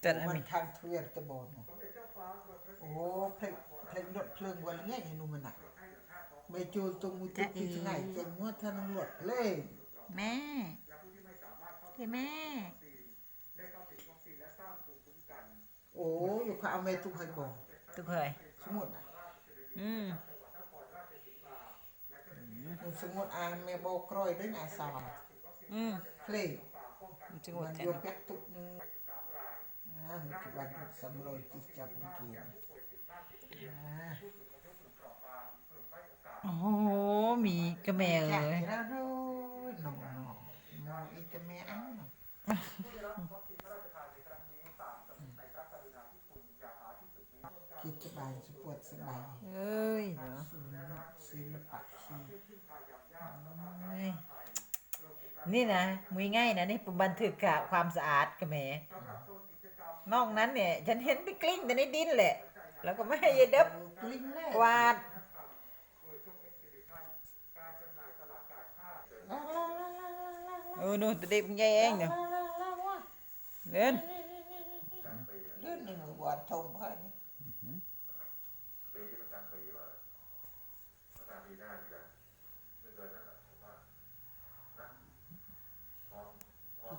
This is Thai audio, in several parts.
แต่อันมันนี้ทางเทวียร์ตะบอนโอ้เพลงเพลงรถเพลิงวันเนี้ยไอ้หนุ่มมันน่ะไม่จูตรงมือที่ปีไงเจงว่าท่านหลดเลย แม่ที่แม่ โอ้อยู่ข้าเอาเมตุให้บอกทุกเคยสมมุติน่ะอืมสมมุติอ่านเมโบกรอยด้วยอาสาอืมเพลง จึงมัว่านจัโยงกแป๊กตุกนึงอ่าคือวันสำรอยจิตจับเมื่อกี้นะอ่าโอ้โหมีกระแมเอ้ยแล้วดูหนอหนอมองอีจะแม่อ้าคิดสบายสปวดสบายเอ้ยเนาะศิลปะชีเอ้ย นี่นะมือง่ายนะนี่บันทึกค่ะความสะอาดกระแมนอกนั้นเนี่ย ฉันเห็นไปกลิ้งแต่ในดินแหละ แล้วก็ไม่ให้ยายเด็บกลิ้งแน่กวาดลาลาลาลาลาลาเออนู่นตัวเด็กมันใหญ่เองเนาะลาลาลาลาเดินเลื่อนหนึ่งวัดทมเพื่อนปีที่มันกลางปีว่าถ้ากลางปีหน้าดีกว่าไม่เกินนั้นหรอกผมว่านะพอ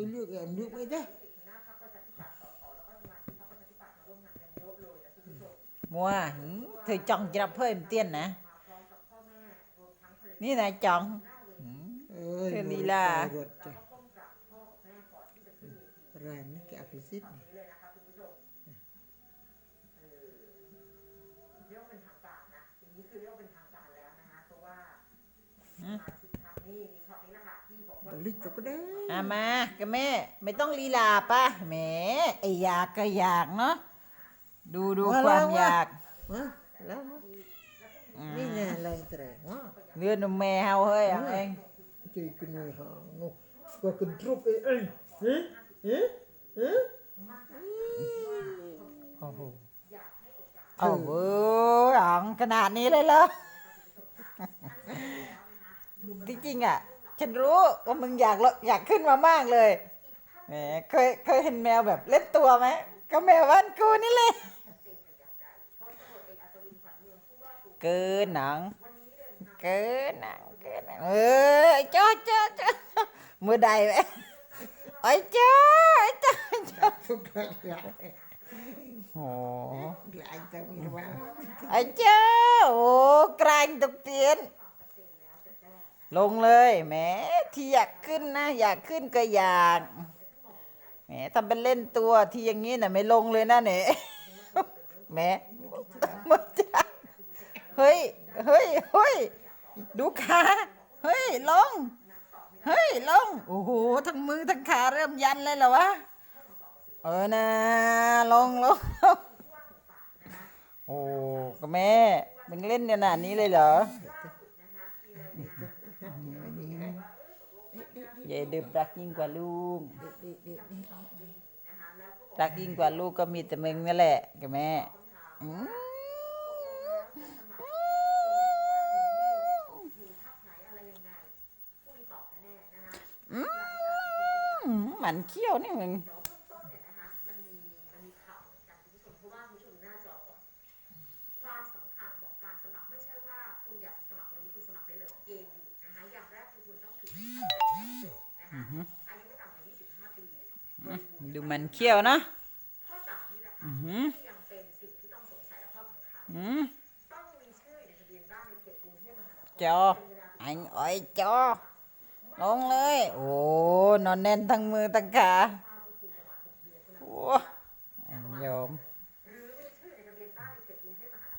ยเลือกเองเลือกไม่ได้มัวหืมเธอจ้องจะรับเพิ่มเตี้ยนนะ นี่นายจ้องหืมเอ้ยเธอลีลารถจ้ะแรงนี่แกอภิสิทธิ์นี่เรียกว่าเป็นทางการนะอย่างนี้คือเรียกว่าเป็นทางการแล้วนะคะเพราะว่าอืมมาชิดทางนี่มีช็อตนี้นะคะ ที่บอกว่าบลิกก็ได้อามากับแม่ ไม่ต้องลีลาป่ะแหมไออยากก็อยากเนาะดูดูความอยากวะแล้วอืมนี่ไงแรงแตรงวะเลือนมแมวเฮ้ยเอาเองจีกันเลยหางนูก็คุณทรุปเอ้ยเฮ้ยเฮ้ยเฮ้ยโอ้โหเอาเว้ยอ๋องขนาดนี้เลยเหรอที่จริงอะ ฉันรู้ว่ามึงอยากลอยากขึ้นมามากเลยแหมเคยเคยเห็นแมวแบบเล่นตัวไหมก็แมวบ้านกูนี่เลย เกินหนัง เกินหนังเกินหนังเออจ้าจ้าจ้ามือใดไหมไอ้จ้าไอ้จ้าจ้าทุกอย่างหลยโอ้ไอ้เจ้าโอ้กลางตกเตียน ลงเลยแหมที่อยากขึ้นนะ อยากขึ้นก็อยากแหมทำเป็นเล่นตัวที่อย่างนี้น่ะไม่ลงเลยนะเนี่ยแหมมันจเฮ้ยเฮ้ยเฮ้ยดูขาเฮ้ยลงเฮ้ยลงโอ้โหทั้งมือทั้งขาเริ่มยันเลยเหรอวะเออนะลงลงลงโอ้ก็แม่มึงเล่นขนาดนี้เลยเหรอ ยายดึบรักยิ่งกว่าลูก รักยิ่งกว่าลูกก็มีแต่มึงนั่นแหละกับแม่อืมอืมหมันเขี้ยวนี่มึง ตกรุงเทพมหานครจออันอ้อยจอ ลงเลย โอ้ นอนแน่นทั้งมือทั้งขาข้าวก็คือประมาณหกเดือนเท่านั้นโอ้อันโยม